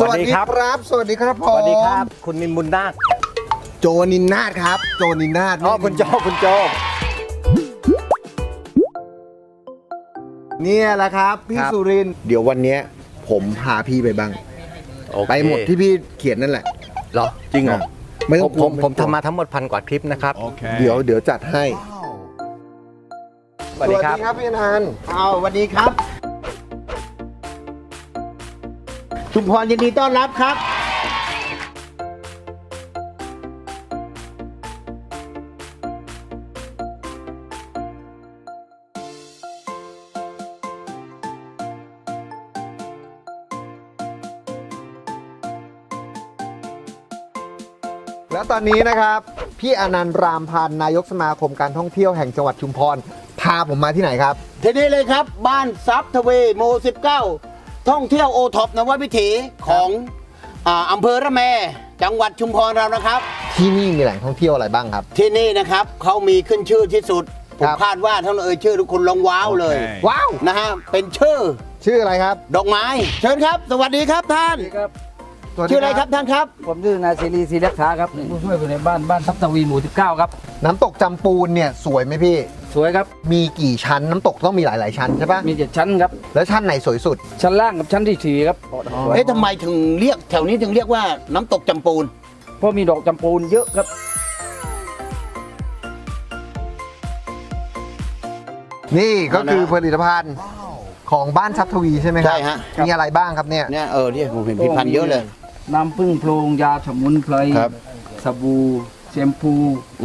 สวัสดีครับ สวัสดีครับผมสวัสดีครับ คุณมินบุญนาคโจนินนาถครับ โจนินนาถอ๋อคุณโจคุณโจเนี่ยแหละครับ พี่ครับสุรินทร์เดี๋ยววันเนี้ย ผมพาพี่ไปบ้างโอเคไปหมดที่พี่เขียนนั่นแหละเหรอจริงเหรอไม่ต้ผองมกลัวผมผมไต้องกลัวทำมาทั้งหมดพันกว่าคลิปนะครับ เดี๋ยวเดี๋ยวจัดให้ สวัสดีครับครับพี่อนันต์เอาสวัสดีครับ ชุมพรยินดีต้อนรับครับ แล้วตอนนี้นะครับ พี่อนันต์รามพันธ์นายกสมาคมการท่องเที่ยวแห่งจังหวัดชุมพร พาผมมาที่ไหนครับ ที่นี้เลยครับ บ้านซับทเวโม 19 ท่องเที่ยวโอท็อปนวัดวิถีของอ่าอำเภอระแม จังหวัดชุมพรเรานะครับ ที่นี่มีแหล่งท่องเที่ยวอะไรบ้างครับ ที่นี่นะครับเขามีขึ้นชื่อที่สุด ผคมรับ คาดว่าท่านเอ่ยชื่อทุกคนลองว้าวเลยว้าว นะฮะเป็นชื่อชื่ออะไรครับดอกไม้ เชิญครับ สวัสดีครับท่าน ครับสวัสดีชื่ออะไรครับท่านครับ ผมชื่อนายศิรีศรีรักษาครับผู้ช่วยอยู่ในบ้านบ้านทับทวีหมู่ 19 ครับ น้ำตกจำปูนเนี่ยสวยไหมพี่ สวยครับ มีกี่ชั้นน้ำตกต้องมีหลาย ๆ ชั้นใช่ปะมีเจ็ดชั้นครับ แล้วชั้นไหนสวยสุด ชั้นล่างกับชั้นที่สี่ครับเอ๊ะทำไมถึงเรียกแถวนี้ถึงเรียกว่าน้ำตกจำปูน เพราะมีดอกจำปูนเยอะครับ นี่ก็คือนะผลิตภัณฑ์ของบ้านทรัพย์ทวีใช่ไหมครับใช่ฮะมีอะไรบ้างครับเนี่ย เนี่ยเออที่ผมเห็นพิพันธ์เยอะเลย น้ำผึ้งโพรงยาสมุนไพรครับ สบู่ แชมพู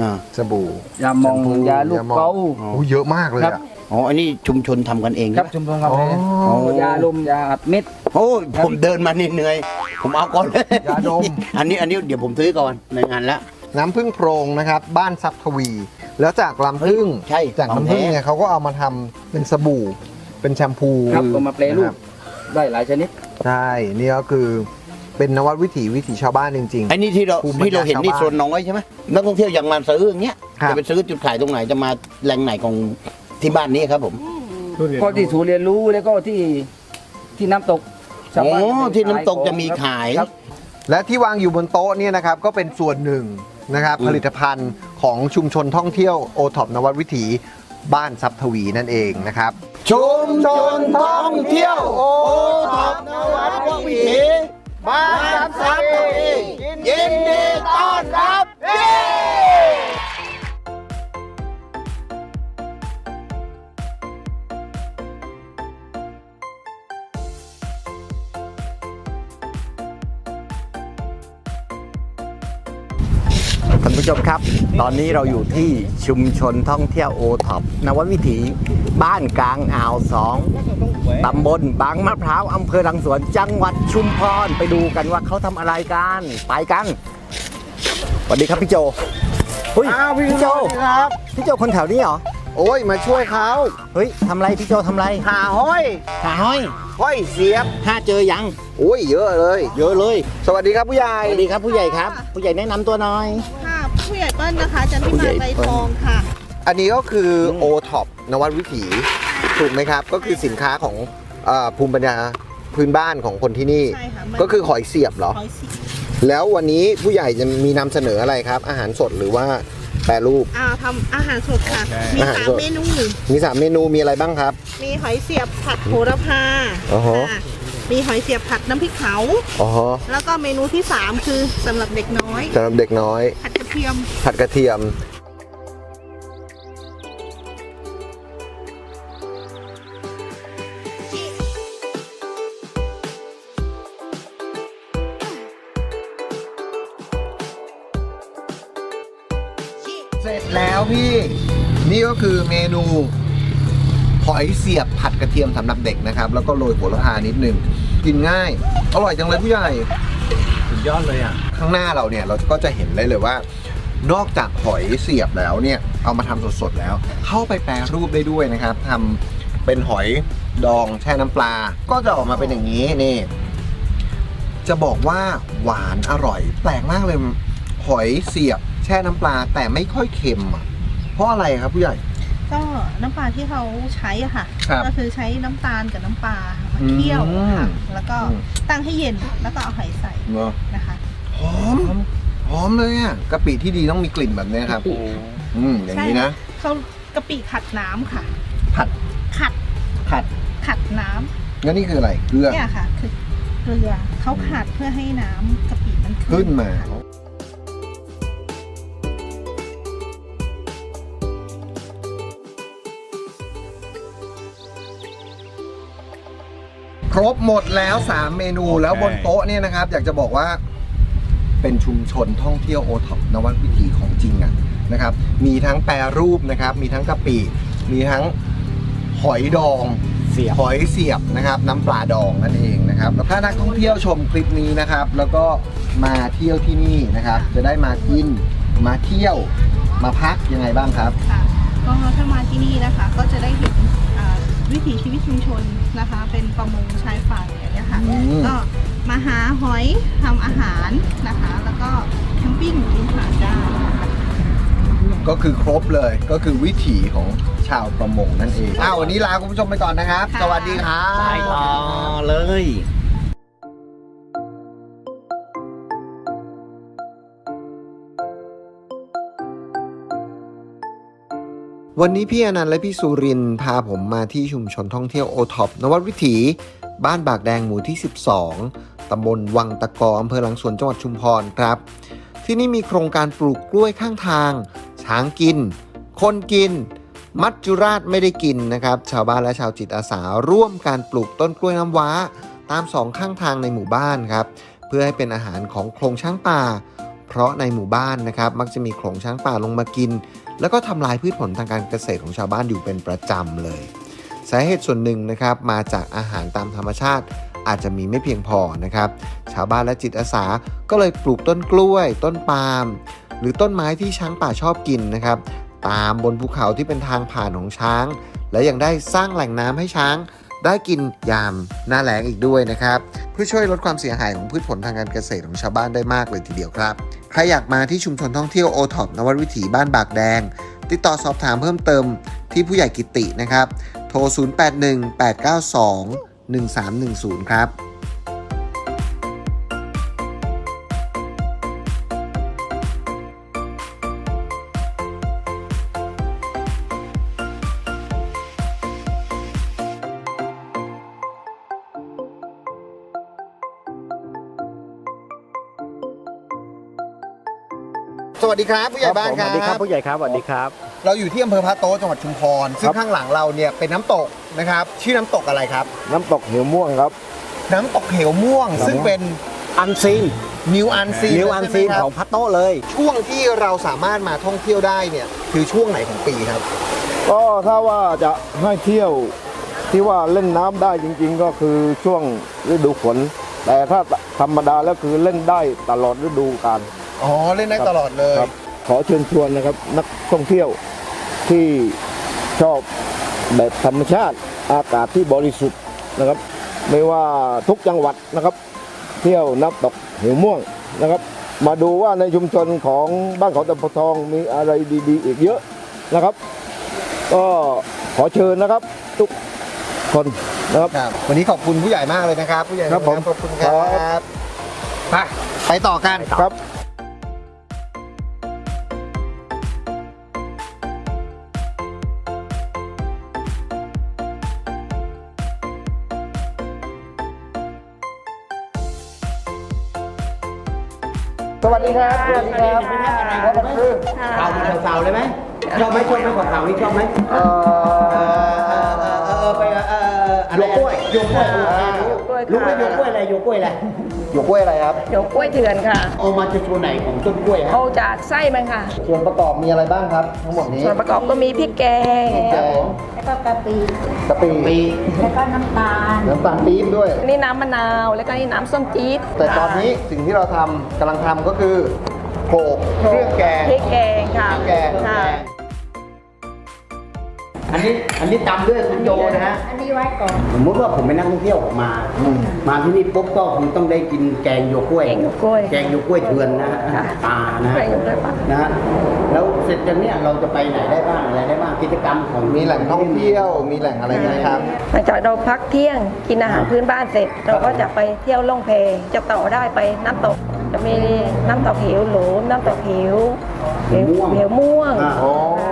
อ่าสบู่ยามองแชมพูยาลูกเกาโอ้เยอะมากเลยครัอะบอ๋ออันนี้ชุมชนทำกันเองครับใช่ไหมชุมชนครับอ๋อยาลมยาอัดเม็ด โอ้ยผมเดินมาเหนื่อยๆผมเอาก่อนเลยยาดม อันนี้อันนี้เดี๋ยวผมซื้อก่อนในงานแล้วน้ำผึ้งโพรงนะครับ บ้านทรัพย์ทวี แล้วจากลำผึ้งใช่จากน้ำผึ้งเนี่ยเขาก็เอามาทำเป็นสบู่ เป็นแชมพูครับก็มาแปรรูนะคปบได้หลายชนิด ใช่ นี่ก็คือ เป็นนวัตวิถีวิถีชาวบ้านจริง ไอ้นี่ที่เราภูมิปัญญาที่เราเห็นนี่ชาวบ้านโซนน้อยใช่ไหมนักท่องเที่ยวอย่างมาซื้ออย่างเงี้ยครับ จะไปซื้อจุดขายตรงไหนจะมาแหล่งไหนของที่บ้านนี้ครับผมก็ที่ศูนย์เรียนรู้แล้วก็ที่ที่น้ำตกชาวอ๋อบ้านที่น้ำตกจะมีครับขาย ครับ ๆ และที่วางอยู่บนโต๊ะเนี่ยนะครับก็เป็นส่วนหนึ่งนะครับอืม ผลิตภัณฑ์ของชุมชนท่องเที่ยวโอท็อปนวัตวิถีบ้านทรัพย์ทวีนั่นเองนะครับ ชุมชนท่องเที่ยวโอท็อปนวัดวิถี บ้านซับทวียิ ตอนนี้เราอยู่ที่ชุมชนท่องเที่ยวโอท็อปนวัดวิถีบ้านกลางอ่าวสองตำบลบางมะพร้าวอำเภอหลังสวนจังหวัดชุมพรไปดูกันว่าเขาทำอะไรกันไปกันสวัสดีครับพี่โจเฮ้ยอ้าวพี่พี่โจสวัสดีครับพี่โจคนแถวนี้เหรอโอ้ยมาช่วยเขาเฮ้ยทำไรพี่โจทำไรหาห้อยหาห้อยห้อยเสียบถ้าเจอยัง โอ้ยเยอะเลย เยอะเลย สวัสดีครับผู้ใหญ่สวัสดีครับผู้ใหญ่ครับ ผู้ใหญ่แนะนำตัวหน่อยค่ะ ผู้ใหญ่เปิ้ลนะคะจันทิผู้ใหญ่มาใบเปิ้ลทองค่ะ อันนี้ก็คืออมโอท็อปนวัตวิถีถูกไหมครับ ก็คือสินค้าของเอ่อภูมิปัญญาพื้นบ้านของคนที่นี่ ใช่ค่ะมันก็คือหอยเสียบเหรอร้อยสี่แล้ววันนี้ผู้ใหญ่จะมีนำเสนออะไรครับ อาหารสดหรือว่าแปรรูป อ่าทำอาหารสดค่ะ มีอาหารสามสด เมนู มีสามเมนูมีอะไรบ้างครับ มีหอยเสียบผัดโหระพาอ๋อฮะ ค่ะมีหอยเสียบผัดน้ำพริกเผา อ๋อแล้วก็เมนูที่สามคือสำหรับเด็กน้อยสำหรับเด็กน้อย ผัดกระเทียม ผัดกระเทียม เสร็จแล้วพี่ นี่ก็คือเมนูหอยเสียบผัดกระเทียมสำหรับเด็กนะครับ แล้วก็โรยโหระพานิดนึง กินง่าย อร่อยจังเลยผู้ใหญ่ สุดยอดเลยอะ ข้างหน้าเราเนี่ยเราก็จะเห็นได้เลยว่า นอกจากหอยเสียบแล้วเนี่ยเอามาทำสดๆแล้ว เข้าไปแปรรูปได้ด้วยนะครับทำเป็นหอยดองแช่น้ำปลา ก็จะออกมาเป็นอย่างนี้นี่ จะบอกว่าหวานอร่อย แปลกมากเลยหอยเสียบแช่น้ำปลาแต่ไม่ค่อยเค็มอะเพราะอะไรครับผู้ใหญ่ก็น้ำปลาที่เขาใช้อะค่ะครับก็คือใช้น้ำตาลกับน้ำปลามาเคี่ยวอืมค่ะแล้วก็อืมตั้งให้เย็นแล้วก็เอาหอยใส่เนาะนะคะหอม หอมเลยอะกะปิที่ดีต้องมีกลิ่นแบบนี้ครับ อืมอย่างนี้นะเขากะปิขัดน้ำค่ะ ผัดขัดผัดขัดน้ำงั้นนี่คืออะไรเกลือเนี่ยค่ะ คือเกลือเขาขัดเพื่อให้น้ำกะปิมันขึ้นมาครบหมดแล้ว 3 เมนูแล้วบนโต๊ะเนี่ยนะครับ อยากจะบอกว่า เป็นชุมชนท่องเที่ยวโอท็อปนวัดวิถีของจริงอะนะครับ มีทั้งแปรรูปนะครับ มีทั้งกะปิมีทั้งหอยดอง เสียบ หอยเสียบนะครับน้ำปลาดองนั่นเองนะครับแล้วถ้านักท่องเที่ยวชมคลิปนี้นะครับ แล้วก็มาเที่ยวที่นี่นะครับ จะได้มากินมาเที่ยวมาพักยังไงบ้างครับ ค่ะก็ถ้ามาที่นี่นะคะก็จะได้เห็นอ่าวิถีชีวิตชุมชนนะคะ เป็นประมงชายฝั่งอย่างเงี้ยค่ะอืม ก็ มาหาหอยทำอาหารนะคะ แล้วก็แคมปิ้งริมหาดได้นะคะก็คือครบเลยก็คือวิถีของชาวประมงนั่นเองอ้าววันนี้ลาคุณผู้ชมไปก่อนนะครับค่ะสวัสดีครับไปต่อเลยวันนี้พี่อนันต์และพี่สุรินทร์พาผมมาที่ชุมชนท่องเที่ยวโอท็อปนวัดวิถี บ้านบากแดงหมู่ที่ 12 ตำบลวังตะกออำเภอหลังสวนจังหวัดชุมพรครับ ที่นี่มีโครงการปลูกกล้วยข้างทาง ช้างกิน คนกิน มัจจุราชไม่ได้กินนะครับ ชาวบ้านและชาวจิตอาสาร่วมการปลูกต้นกล้วยน้ำว้า ตามสองข้างทางในหมู่บ้านครับ เพื่อให้เป็นอาหารของโครงช้างป่า เพราะในหมู่บ้านนะครับ มักจะมีโครงช้างป่าลงมากิน แล้วก็ทำลายพืชผลทางการเกษตรของชาวบ้านอยู่เป็นประจำเลย สาเหตุส่วนหนึ่งนะครับมาจากอาหารตามธรรมชาติ อาจจะมีไม่เพียงพอนะครับ ชาวบ้านและจิตอาสาก็เลยปลูกต้นกล้วย ต้นปาล์มหรือต้นไม้ที่ช้างป่าชอบกินนะครับ ตามบนภูเขาที่เป็นทางผ่านของช้าง และยังได้สร้างแหล่งน้ำให้ช้าง ได้กินยามหน้าแล้งอีกด้วยนะครับเพื่อช่วยลดความเสียหายของพืชผลทางการเกษตรของชาวบ้านได้มากเลยทีเดียวครับ ใครอยากมาที่ชุมชนท่องเที่ยวโอท็อปนวัดวิถีบ้านบากแดง ติดต่อสอบถามเพิ่มเติมที่ผู้ใหญ่กิตินะครับ โทร 081892 1310 ครับ วัสดีครับผู้ใหญ่บ้านคสรัวัสดีครับบผู้ใหญ่ครับสวัสดีครับ เราอยู่ที่อำเภอพระโต๊ะจังหวัดชุมพร ซึ่ครังบข้างหลังเราเนี่ยเป็นน้ำตกนะครับ ชื่อน้ำตกอะไรครับ น้ำตกเหวม่วงครับ น้ำตกเหวม่วงครับซึ่งเป็นอันซีนนิวอันซีนิวอันซีนของพัตโต้เลย ช่วงที่เราสามารถมาท่องเที่ยวได้เนี่ยคือช่วงไหนของปีครับ ก็ถ้าว่าจะให้เที่ยวที่ว่าเล่นน้ำได้จริง ๆ ก็คือช่วงฤดูฝนแต่ถ้าธรรมดาแล้วคือเล่นได้ตลอดฤดูกาล อ๋อเล่นได้ตลอดเลยครับ ขอเชิญชวนนะครับนักท่องเที่ยวที่ชอบแบบธรรมชาติอากาศที่บริสุทธิ์นะครับ ไม่ว่าทุกจังหวัดนะครับ เที่ยวน้ำตกเหวม่วงนะครับ มาดูว่าในชุมชนของบ้านเขาตะพทองมีอะไรดีๆ อีกเยอะนะครับ ก็ขอเชิญนะครับ ทุกคนนะครับครับวันนี้ขอบคุณผู้ใหญ่มากเลยนะครับ ผู้ใหญ่ครับผมขอบคุณครับไปไปต่อกันครับ สวัสดีครับ สวัสดีครับแล้วมันคือข่าวมันเสาๆเลยไหมชอบไหมชอบไหมของข่าวนี้ชอบไหมเออเออเออเออเอ่อไปเอออะไรโยกกล้วยโยกกล้วยอ่ารู้ไหมโยกกล้วยอะไรโยกกล้วยอะไรอยู่กล้วยอะไรครับเดี๋ยวกล้วยเถื่อนค่ะเอามาจากตัวไหนของต้นกล้วยฮะเอาจากไส้มันค่ะ ส่วนประกอบมีอะไรบ้างครับ ทั้งหมดนี้ ส่วนประกอบก็มีพริกแกงพริกแกงแล้วก็กะปิ กะปิแล้วก็น้ำตาล น้ำตาลปี๊บด้วย นี่น้ำมะนาว แล้วก็นี่น้ำส้มจี๊ดแต่ตอนนี้สิ่งที่เราทำกำลังทำก็คือโขลกเครื่องแกงพริกแกงค่ะพริกแกง ค่ะ อันนี้อันนี้ตำด้วยคุณโจนะฮะ อันนี้ไว้ก่อน สมมติว่าผมเป็นนักท่องเที่ยวผมมา มาที่นี่ปุ๊บก็คงต้องได้กินแกงโยกล้วย แกงโยกล้วยแกงโยกล้วยเถื่อนนะฮะค่ะตานะฮะแกงโยกล้วยป่ะนะฮะแล้วเสร็จจากเนี้ยเราจะไปไหนได้บ้างอะไรได้บ้างกิจกรรมของมีแหล่งท่องเที่ยว มีแหล่งอะไรไหมครับ หลังจากเราพักเที่ยงกินอาหารพื้นบ้านเสร็จ เราก็จะไปเที่ยวล่องแพจะต่อได้ไปน้ำตก จะมีน้ำตกเหวโหลมน้ำตกเหวเหวเหวม่วงอ่าอ๋ออ่า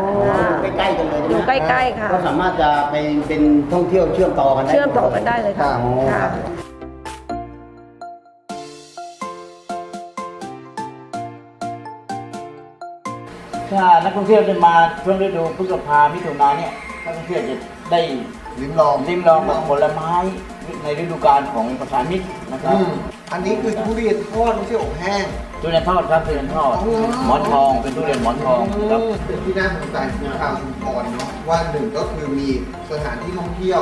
ใกล้ๆกันเลยใช่ไหมอยู่ใกล้ๆค่ะก็สามารถจะไปเป็นท่องเที่ยวเชื่อมต่อกันได้เชื่อมต่อกันได้เลยค่ะอ๋อค่ะถ้านักท่องเที่ยวจะมาช่วงฤดูพฤษภามิถุนาเนี่ยนักท่องเที่ยวจะได้ลิ้มลอง ลิ้มลองผลไม้ในฤดูกาลของประสานมิตรนะครับ อืม อันนี้คือทุเรียนทอดไม่ใช่อบแห้ง ทุเรียนทอดครับทุเรียนทอด อ๋อ หมอนทองเป็นทุเรียนหมอนทองครับที่น่าสนใจคือชาวชุมพรเนาะว่าหนึ่งก็คือมีสถานที่ท่องเที่ยว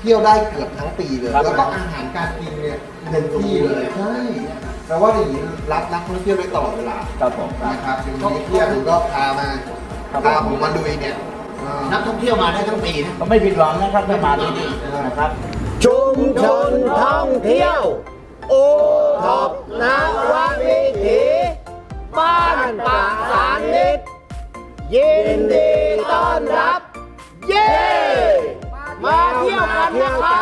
เที่ยวได้เกือบทั้งปีเลย ครับ แล้วก็อาหารการกินเนี่ยเต็มที่เลยใช่แปลว่าอย่างนี้รับนักท่องเที่ยวได้ตลอดเวลาครับผมนะครับอย่างนี้เที่ยวก็พามาครับ พาผมมาลุยเนี่ยอ่า นักท่องเที่ยวมาได้ทั้งปีนะ ก็ไม่ผิดหวังนะครับถ้ามาที่นี่นะครับ ชุมชนท่องเที่ยว โอท็อปนววิถีบ้านปากสารมิตรยินดีต้อนรับ เย้ มาเที่ยวกันนะครั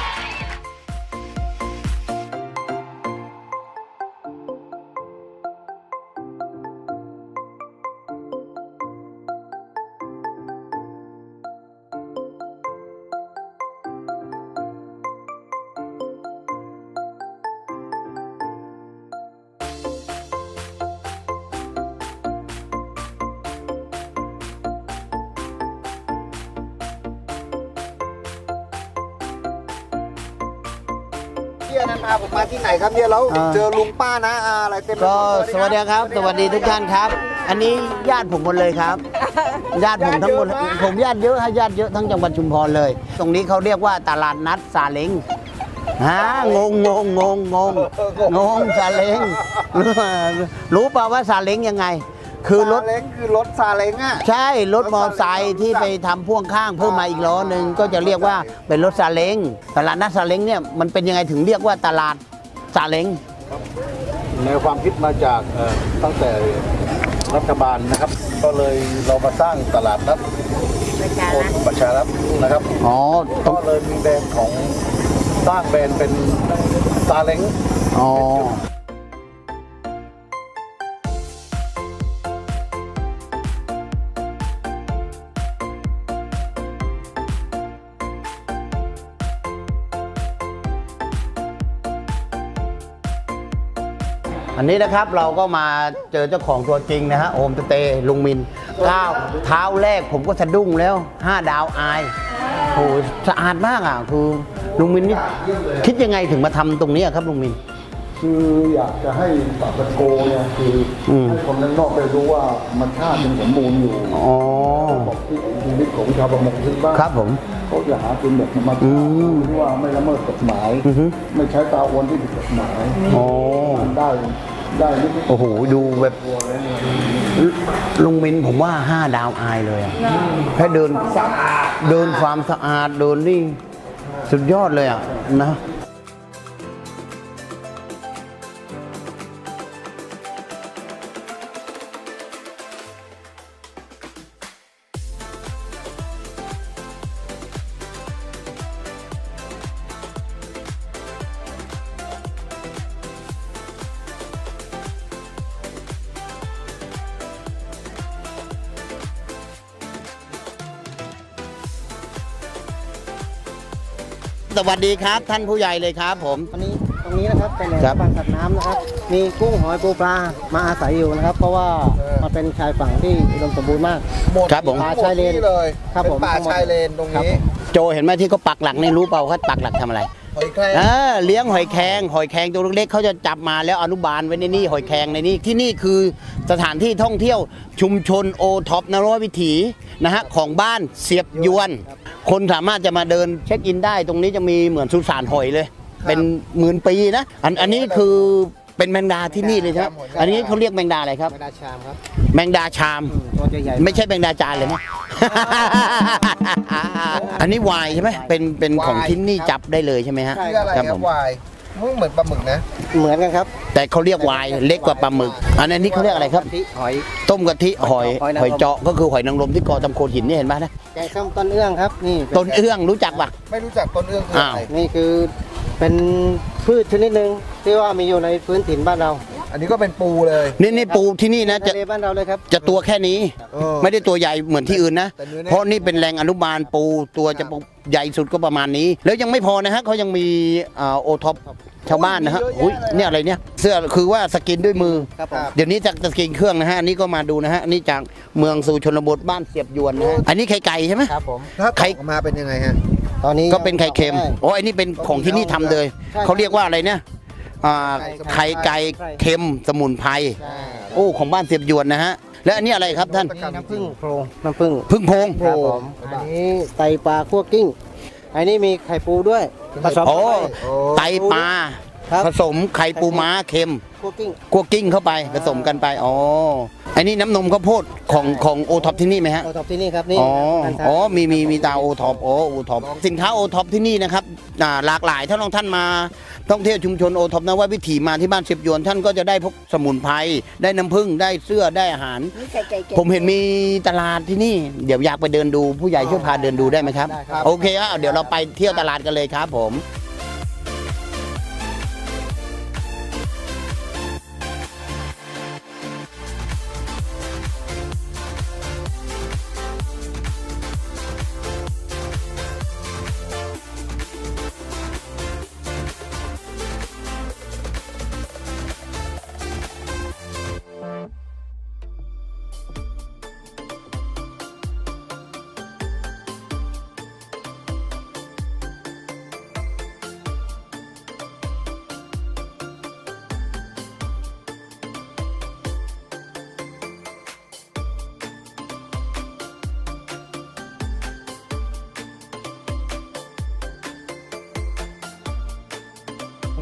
บ ที่ยวนั้นพาผมมาที่ไหนครับเนี่ยแล้วอ่า เจอลุงป้านะอาอะไรเต็มไปหมก็ดเลยสวัสดีครับ สวัสดีทุกท่านครับ อันนี้ญาติผมหมดเลยครับ ญาติผมทั้งหมดผมญาติเยอะฮะญาติเยอะทั้งจังหวัดชุมพรเลย ตรงนี้เขาเรียกว่าตลาดนัดซาเล้งฮะงงงงงงงงงงซาเล้งรู้รู้เปล่าว่าซาเล้งยังไง คือรถซาเล้งคือรถซาเล้งอะ ใช่ รถมอเตอร์ไซค์ที่ไปทำพ่วงข้างเพิ่มมาอีกล้อหนึ่งก็จะเรียกว่าเป็นรถซาเล้งตลาดนัดซาเล้งเนี่ยมันเป็นยังไงถึงเรียกว่าตลาดซาเล้งแนวความคิดมาจากเอ่อตั้งแต่รัฐบาลนะครับ ก็เลยเรามาสร้างตลาดนัดโอนประชารัฐนะครับอ๋อตรก็งเลยมีแบรนด์ของสร้างแบรนด์เป็นซาเล้งอ๋อ นนี้นะครับเราก็มาเจอเจ้าของตัวจริงนะฮะโอมสเตย์ลุงมินก้าวเท้าแรกผมก็สะดุ้งแล้ว 5 ดาวอายโหสะอาดมากอะคือลุงมินนี่คิดยังไงถึงมาทำตรงนี้อะครับลุงมิน คืออยากจะให้ปากตะโกเนี่ยคืออม ให้คนด้านนอกได้รู้ว่ามันชาติยังสมบูรณ์อยู่อ๋อบอกที่ชีวิตของชาวประมงพื้นบ้านครับผมเขาจะหากินแบบธรรมอืชาติมที่ว่าไม่ละเมิดกฎหมาย อือฮึ ไม่ใช้ตาอวนที่ผิดกฎหมายอ๋อได้ได้นิดๆ โอ้โห ดูแบบลุงมินผมว่า5ดาวอายเลยอะแค่เดินเดินความสะอาดเดินนี่สุดยอดเลยอะนะ วัสดีครับ ท่านผู้ใหญ่เลยครับ ผม วันนี้ตรงนี้นะครับเป็นแหล่งครับบางสัตว์น้ำนะครับ มีกุ้งหอยปูปลามาอาศัยอยู่นะครับ เพราะว่ามันเป็นชายฝั่งที่อุดมสมบูรณ์มาก หมดครับผม ป่าชายเลนหมดที่เลยครับเป็นผมป่าทั้งหมดชายเลนตรงครับนี้ผมโจเห็นไหมที่เขาปักหลักนี่รู้เปล่าเขาปักหลักทำอะไร หอยแครงเออเลี้ยงหอยแครงหอยแครงตัวเล็กๆเขาจะจับมาแล้วอนุบาลไว้ในนี่หอยแครงในนี่ที่นี่คือสถานที่ท่องเที่ยวชุมชนโอท็อปนรวิถีนะฮะของบ้านเสียบยวน คนสามารถจะมาเดินเช็คอินได้ ตรงนี้จะมีเหมือนสุสานหอยเลย เป็นหมื่นปีนะอันอันนี้คือ เป็นแมงดาที่นี่เลยใช่ไหมอันนี้เขาเรียกแมงดาอะไรครับกระดาษชามครับ แมงดาชามอืมตัวจะใหญ่ไม่ใช่แมงดาจานเลยนะ อันนี้วายใช่ไหมเป็นเป็นของที่นี่จับได้เลยใช่ไหมฮะ ชื่ออะไรครับคผรับมวายมันเหมือนปลาหมึกนะ เหมือนกันครับแต่เขาเรียกวายเล็กกว่าปลาหมึก อันนี้เขาเรียกอะไรครับที่หอย ต้มกะทิหอยหอยนางรมหอยเจาะก็คือหอยนางรมที่กอตำโคนหินนี่เห็นไหมนะ แกงส้มต้นเอื้องครับ นี่ป็ต้นเอื้องรู้จักปะ ไม่รู้จักต้นเอื้องคืออะไร นี่คือเป็น พืชชนิดหนึ่งที่ว่ามีอยู่ในพื้นถิ่นบ้านเราอันนี้ก็เป็นปูเลยนี่นี่ปูที่นี่นะจะทะเลบ้านเราเลยครับ จะตัวแค่นี้ เออ ไม่ได้ตัวใหญ่เหมือนที่อื่นนะ แต่เนื้อแน่น เพราะนี่เป็นแรงอนุบาลปูตัวจะใหญ่สุดก็ประมาณนี้ แล้วยังไม่พอนะฮะเขายังมีอ่าโอท็อปชาวบ้านนะฮะอุ้ยเนี่ยอะไรเนี่ย เสื้อคือว่าสกินด้วยมือ ครับผม เดี๋ยวนี้จากสกินเครื่องนะฮะอันนี่ก็มาดูนะฮะอันนี่จากเมืองสู่ชนบทบ้านเสียบยวนนะฮะอันนี้ไข่ไก่ใช่ไหม ครับผมถ้าไข่ตกออกมาเป็นยังไงฮะ ตอนนี้ก็เป็นไข่เค็ม โอ้อันนี้เป็นของที่นี่ทำเลย ใช่เขาเรียกว่าอะไรเนี่ยอ่าไข่ไก่เค็มสมุนไพร ใช่โอ้ ของบ้านเสียบยวนนะฮะ แล้วอันนี้อะไรครับท่านนี่น้ำผึ้งโพรงน้ำผึ้งพึ่งโพง ครับผมอันนี้ไตปลาคั่วกิ้ง อันนี้มีไข่ปูด้วยผสมโอ้เข้าไปไตปลา ครับ ผสมไข่ปูม้าเค็มคั่วกิ้งคั่วกิ้งเข้าไปผสมกันไปอ๋ออันนี้น้ำนมข้าวโพดของของโอท็อปที่นี่ไหมฮะ โอท็อปที่นี่ครับนี่อ๋อ การทาน อ๋อ มี มี มีตาโอท็อปโอ้โอท็อป สินค้าโอท็อปที่นี่นะครับอ่าหลากหลาย ถ้าลองท่านมาท่องเที่ยวชุมชนโอท็อปนวัดวิถีมาที่บ้านเสียบยวน ท่านก็จะได้พวกสมุนไพร ได้น้ำผึ้ง ได้เสื้อ ได้อาหารผมเห็นมีตลาดที่นี่ เดี๋ยวอยากไปเดินดู ผู้ใหญ่ช่วยพาเดินดูได้ไหมครับ ได้ครับ โอเคอะเดี๋ยวเราไปเที่ยวตลาดกันเลยครับผม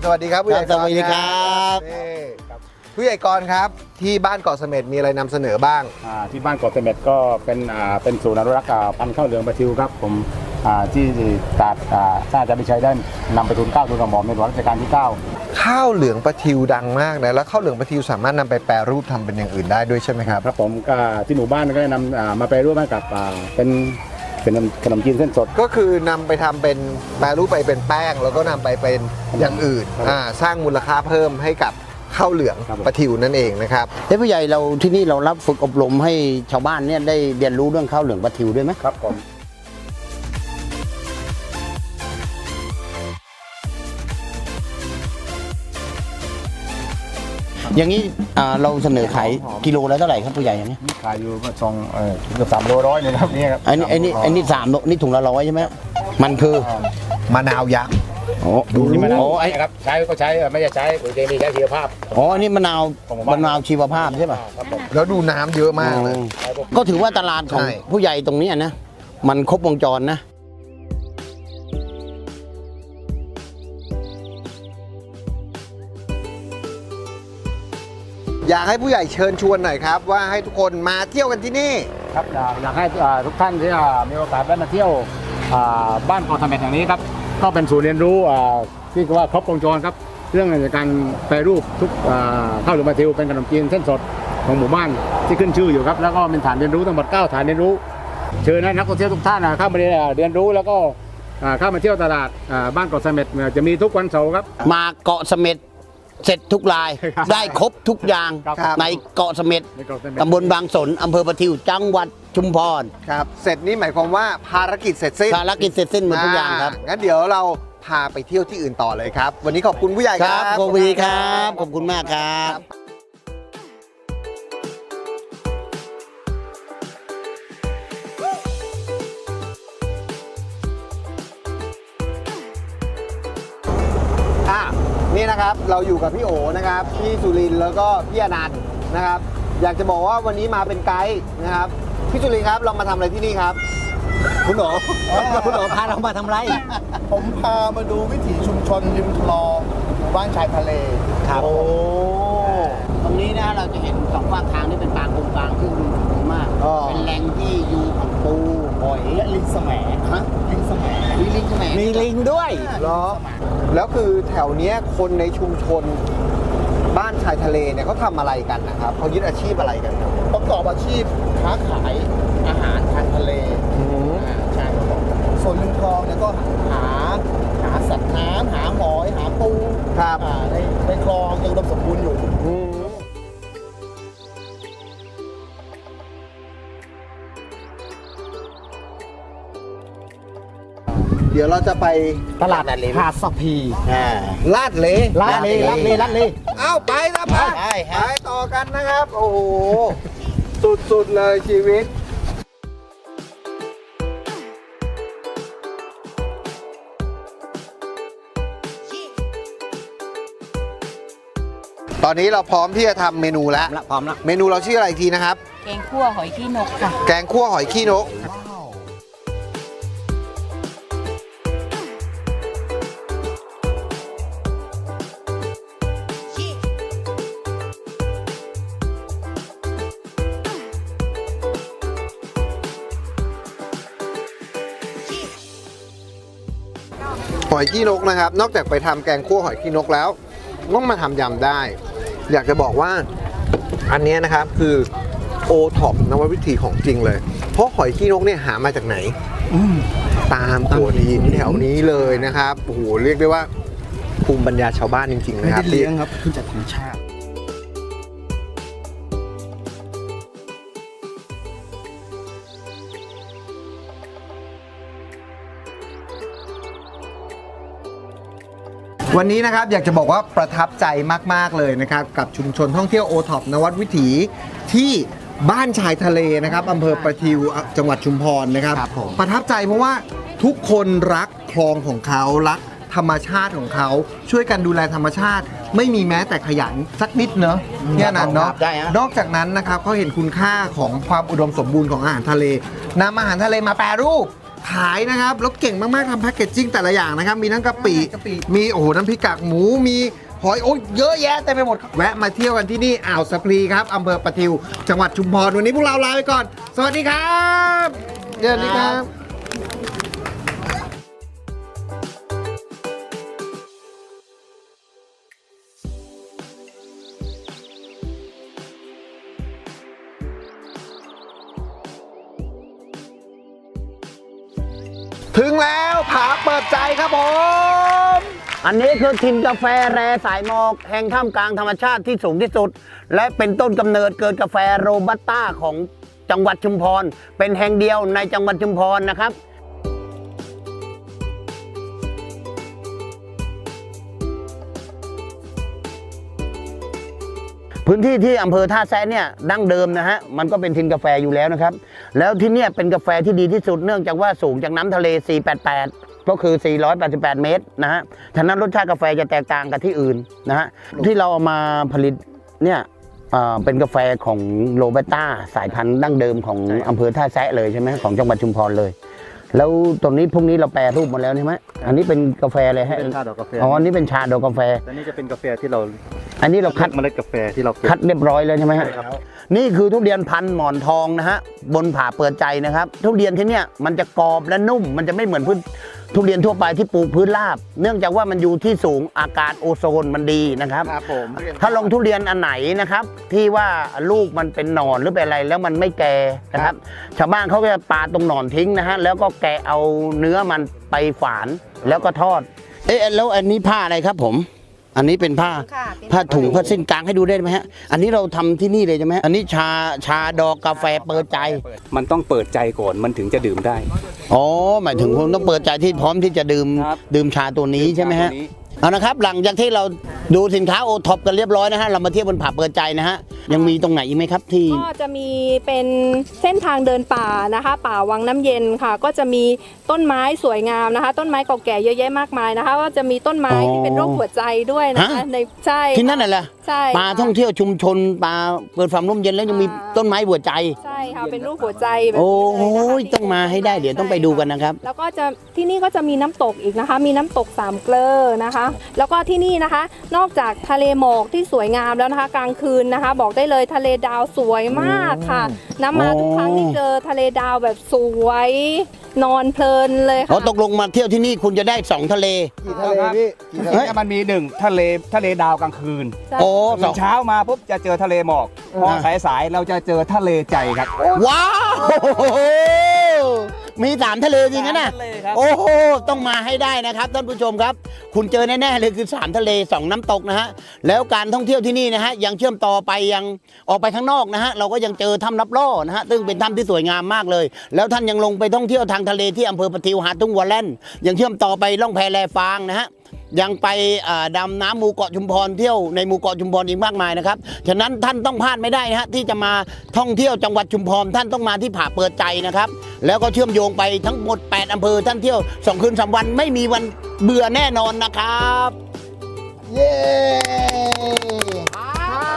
สวัสดีครับผู้ใหญ่ครับสวัสดีครับนี่ผู้ใหญ่กรครับที่บ้านเกาะเสม็ดมีอะไรนำเสนอบ้างอ่าที่บ้านเกาะเสม็ดก็เป็นอ่าเป็นศูนย์อนุรักษ์อ่าพันธุ์ข้าวเหลืองปลาทิวครับผมอ่าที่ตัดอ่าถ้าจะไปใช้ได้นำไปทุนเกล้าทุนกระหม่อมในหลวงรัชกาลที่ 9 ข้าวเหลืองปลาทิวดังมากนะแล้วข้าวเหลืองปลาทิวสามารถนำไปแปรรูปทำเป็นอย่างอื่นได้ด้วยใช่ไหมครับครับผมก็ที่หมู่บ้านก็ได้นำอ่ามาแปรรูปให้กับอ่าเป็น เป็นขนมจีนเส้นสด ก็คือนำไปทำเป็นแปรรูปไปเป็นแป้ง แล้วก็นำไปเป็นอย่างอื่นครับอ่าสร้างมูลค่าเพิ่มให้กับข้าวเหลืองครับผม ปลาทิวนั่นเองนะครับ เอ้ผู้ใหญ่เราที่นี่เรารับฝึกอบรมให้ชาวบ้านเนี่ยได้เรียนรู้เรื่องข้าวเหลืองปลาทิวด้วยไหมครับผม อย่างนี้อ่าเราเสนอขายกิโลละเท่าไหร่ครับผู้ใหญ่อย่างนี้ขายอยู่ก็ทรงเออเกือบสามโลร้อยเลยครับนี่ครับอันนี้อันนี้อันนี้สามโลนี่ถุงละร้อยใช่ไหมมันคือมะนาวยักษ์โอ้ดูนี่มันโอ้ไอครับใช้ก็ใช้เออไม่ใช่ใช้ปุ๋ยเคมีใช้ชีวภาพอ๋ออันนี้มะนาวของหมู่บ้านมะนาวชีวภาพใช่ป่ะครับผมแล้วดูน้ำเยอะมากเลยก็ถือว่าตลาดของใช่ผู้ใหญ่ตรงเนี้ยนะมันครบวงจรนะ อยากให้ผู้ใหญ่เชิญชวนหน่อยครับ ว่าให้ทุกคนมาเที่ยวกันที่นี่ ครับอยากอยากให้อ่าทุกท่านที่อ่ามีโอกาสได้มาเที่ยวอ่าบ้านเกาะเสม็ดแห่งนี้ครับก็เป็นศูนย์เรียนรู้อ่าที่ว่าครบวงจรครับ เรื่องในการแปรรูปทุกอ่าข้าวหรือมาทิวเป็นขนมจีนเส้นสดของหมู่บ้านที่ขึ้นชื่ออยู่ครับ แล้วก็เป็นฐานเรียนรู้ทั้งหมด9ฐานเรียนรู้ เชิญให้นักท่องเที่ยวทุกท่านอะเข้ามาเรียนอ่าเรียนรู้แล้วก็อ่าเข้ามาเที่ยวตลาดอ่าบ้านเกาะเสม็ดจะมีทุกวันเสาร์ครับ มาเกาะเสม็ด เสร็จทุกรายครับได้ครบทุกอย่างครับ ในเกาะเสม็ดในเกาะเสม็ดตำบลบางสนอำเภอประทิวจังหวัดชุมพรครับ เสร็จนี่หมายความว่าภารกิจเสร็จสิ้นภารกิจเสร็จสิ้นหมดทุกอย่างครับ งั้นเดี๋ยวเราพาไปเที่ยวที่อื่นต่อเลยครับ วันนี้ขอบคุณผู้ใหญ่คครัรับบขอบคุณครับ ขอบคุณมากครับอ่ นี่นะครับเราอยู่กับพี่โอนะครับพี่สุรินทร์แล้วก็พี่อนันต์นะครับ อยากจะบอกว่าวันนี้มาเป็นไกด์นะครับพี่สุรินทร์ครับเรามาทำอะไรที่นี่ครับ คุณโอคุณโอพาเรามาทำไร ผมพามาดูวิถีชุมชนริมคลองหมู่บ้านชายทะเลครับ โอ้ตรงนี้นะเราจะเห็นสองฝั่งทางนี่เป็นป่ากงกลางที่อุดมสมบูรณ์มาก อ๋อ เป็นแหล่งที่อยู่ของปู หอยและลิงแสมฮะลิงแสมมีลิงแสมมีลิงด้วยเหรอแล้วคือแถวเนี้ยคนในชุมชนบ้านชายทะเลเนี่ยเขาทำอะไรกันนะครับเขายึดอาชีพอะไรกันครับประกอบอาชีพค้าขายอาหารทางทะเลอืมอ่าใช่ครับผมส่วนลุงทองเนี่ยก็หาหาสัตว์น้ำหาหอยหาปูครับอ่าในในคลองยังอุดมสมบูรณ์อยู่ เดี๋ยวเราจะไปตลาดหาดสะพีอ่าลาดเลลาดเลลาดเลลาดเลเอ้าไปนะไปไปไปฮะต่อกันนะครับ โอ้โห สุดๆเลยชีวิตตอนนี้เราพร้อมที่จะทำเมนูแล้วพร้อมแล้วเมนูเราชื่ออะไรอีกทีนะครับ แกงคั่วหอยขี้นกค่ะ แกงคั่วหอยขี้นก อยขี้นกนะครับ นอกจากไปทำแกงคั่วหอยขี้นกแล้วต้องมาทำยำได้ อยากจะบอกว่าอันเนี้ยนะครับคือโอท็อปนวัตวิถีของจริงเลย เพราะหอยขี้นกเนี่ยหามาจากไหนตามโขดหินแถวนี้เลยนะครับโอ้โหเรียกได้ว่าภูมิปัญญาชาวบ้านจริงๆนะครับครับขึ้นจากธรรมชาติ วันนี้นะครับอยากจะบอกว่าประทับใจมาก ๆ เลยนะครับ กับชุมชนท่องเที่ยวโอท็อปนวัดวิถีที่บ้านชายทะเลนะครับอำเภอประทิวอะจังหวัดชุมพรนะครับ ครับผม ประทับใจเพราะว่าทุกคนรักคลองของเขารักธรรมชาติของเขาช่วยกันดูแลธรรมชาติ ไม่มีแม้แต่ขยันสักนิดเนอะเนี่ยนั้นเนาะได้ฮะ นอกจากนั้นนะครับเขาเห็นคุณค่าของความอุดมสมบูรณ์ของอาหารทะเลนำอาหารทะเลมาแปรรูป ขายนะครับแล้วเก่งมากๆทำแพคเกจจิ้งแต่ละอย่างนะครับ มีทั้งกะปิ มีโอ้โหน้ำพริกกากหมู มีหอยโอ้ยเยอะแยะเต็มไปหมด แวะมาเที่ยวกันที่นี่อ่าวสะพรีครับอำเภอประทิว จังหวัดชุมพรวันนี้พวกเราลาไปก่อน สวัสดีครับสวัสดีครับ แล้วผาเปิดใจครับผมอันนี้คือทินกาแฟแรสายหมอกแห่งท่ามกลางธรรมชาติที่สูงที่สุด และเป็นต้นกำเนิดเกิดกาแฟโรบัสต้าของจังหวัดชุมพร เป็นแห่งเดียวในจังหวัดชุมพรนะครับ พื้นที่ที่อำเภอท่าแซะเนี่ยดั้งเดิมนะฮะมันก็เป็นทินกาแฟอยู่แล้วนะครับ แล้วที่เนี่ยเป็นกาแฟที่ดีที่สุดเนื่องจากว่าสูงจากน้ำทะเล 488ก็คือ 488 เมตร นะฮะฉะนั้นรสชาติกาแฟจะแตกต่างกับที่อื่นนะฮะ ที่เราเอามาผลิตเนี่ยอ่อเป็นกาแฟของโรเบต้า สายพันธุ์ดั้งเดิมของอำเภอท่าแซะเลยใช่ไหมของจังหวัดชุมพรเลย แล้วตรงนี้พวกนี้เราแปรรูปหมดแล้วใช่ไหมอันนี้เป็นกาแฟอะไรฮะเป็นชาดอกกาแฟอ๋ออันนี้เป็นชาดอกกาแฟและนี่จะเป็นกาแฟที่เรา อันนี้เราคัดเมล็ดกาแฟที่เราเก็บคัดเรียบร้อยแล้วใช่ไหมฮะใช่ครับนี่คือทุเรียนพันธุ์หมอนทองนะฮะบนผ่าเปิดใจนะครับ ทุเรียนที่เนี่ยมันจะกรอบและนุ่ม มันจะไม่เหมือนพื้นทุเรียนทั่วไปที่ปลูกพื้นราบ เนื่องจากว่ามันอยู่ที่สูงอากาศโอโซนมันดีนะครับครับผมถ้าลงทุเรียนอันไหนนะครับ ที่ว่าลูกมันเป็นหนอนหรือเป็นอะไรแล้วมันไม่แก่นะครับ ชาวบ้านเขาก็จะปาดตรงหนอนทิ้งนะฮะแล้วก็แกะเอาเนื้อมันไปฝานแล้วก็ทอด เอ๊ะแล้วอันนี้ผ้าอะไรครับผม อันนี้เป็นผ้าค่ะเป็น ผ้าถุงผ้าสิ้นกลางให้ดูได้ไหมฮะ อันนี้เราทำที่นี่เลยใช่ไหมฮะอันนี้ชาชาดอกกาแฟเปิดใจ มันต้องเปิดใจก่อนมันถึงจะดื่มได้ อ๋อหมายถึงคุณต้องเปิดใจที่พร้อมที่จะดื่มครับ ดื่มชาตัวนี้ใช่ไหมฮะ ตัวนี้ เอานะครับหลังจากที่เราดูสินค้าโอท็อปกันเรียบร้อยนะฮะเรามาเที่ยวบนผับเปิดใจนะฮะยังมีตรงไหนอีกไหมครับที่ ก็จะมีเป็นเส้นทางเดินป่านะคะ ป่าวังน้ำเย็นค่ะ ก็จะมีต้นไม้สวยงามนะคะ ต้นไม้เก่าแก่เยอะแยะมากมายนะคะว่าจะมีต้นไม้อ๋อที่เป็นโรคหัวใจด้วยนะคะฮะ ในใช่ที่นั่นน่ะแหละใช่ป่าท่องเที่ยวชุมชนป่าเปิดความร่มเย็นแล้วยังมีอ่าต้นไม้หัวใจ ใช่ค่ะเป็นรูปหัวใจแบบโอ้นี้เลยนะคะยต้องมาให้ได้เดี๋ยวต้องไปดูกันนะครับ แล้วก็จะที่นี่ก็จะมีน้ำตกอีกนะคะ มีน้ำตกสามเกลอนะคะแล้วก็ที่นี่นะคะ นอกจากทะเลหมอกที่สวยงามแล้วนะคะ กลางคืนนะคะ บอกได้เลยทะเลดาวสวยมากค่ะน้ำมาทุกครั้งที่เจอทะเลดาวแบบสวย นอนเพลินเลยพอค่ะตกลงมาเที่ยวที่นี่คุณจะได้สองทะเล กี่ทะเลพี่กี่ทะเลเนี่ยมันมีหนึ่งทะเลทะเลดาวกลางคืนใช่ โอ้สตื่องนเช้ามาปุ๊บจะเจอทะเลหมอกพอสายสายๆเราจะเจอทะเลใจครับ ว้าว มีสามทะเลจริงนะน่ะทะเลครับ โอ้โหต้องมาให้ได้นะครับท่านผู้ชมครับ คุณเจอแน่ๆเลยคือสามทะเลสองน้ำตกนะฮะแล้วการท่องเที่ยวที่นี่นะฮะยังเชื่อมต่อไปยังออกไปข้างนอกนะฮะเราก็ยังเจอถ้ำรับล่อนะฮะซึ่งเป็นถ้ำที่สวยงามมากเลย แล้วท่านยังลงไปท่องเที่ยวทางทะเลที่อำเภอปะทิวหาดทุ่งวัวแล่นยังเชื่อมต่อไปล่องแพแลฟางนะฮะ ยังไปดำน้ำหมู่เกาะชุมพรเที่ยวในหมู่เกาะชุมพรอีกมากมายนะครับ ฉะนั้นท่านต้องพลาดไม่ได้นะฮะที่จะมาท่องเที่ยวจังหวัดชุมพรท่านต้องมาที่ผาเปิดใจนะครับ แล้วก็เชื่อมโยงไปทั้งหมด 8อำเภอท่านเที่ยว 2 คืน3วันไม่มีวันเบื่อแน่นอนนะครับ เย้ผา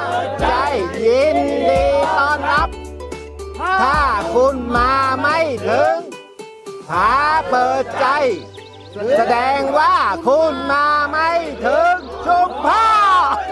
เปิดใจยินดีต้อนรับ ถ้าคุณมาไม่ถึงผาเปิดใจ แสดงว่าคุณมาไม่ถึงชุมพร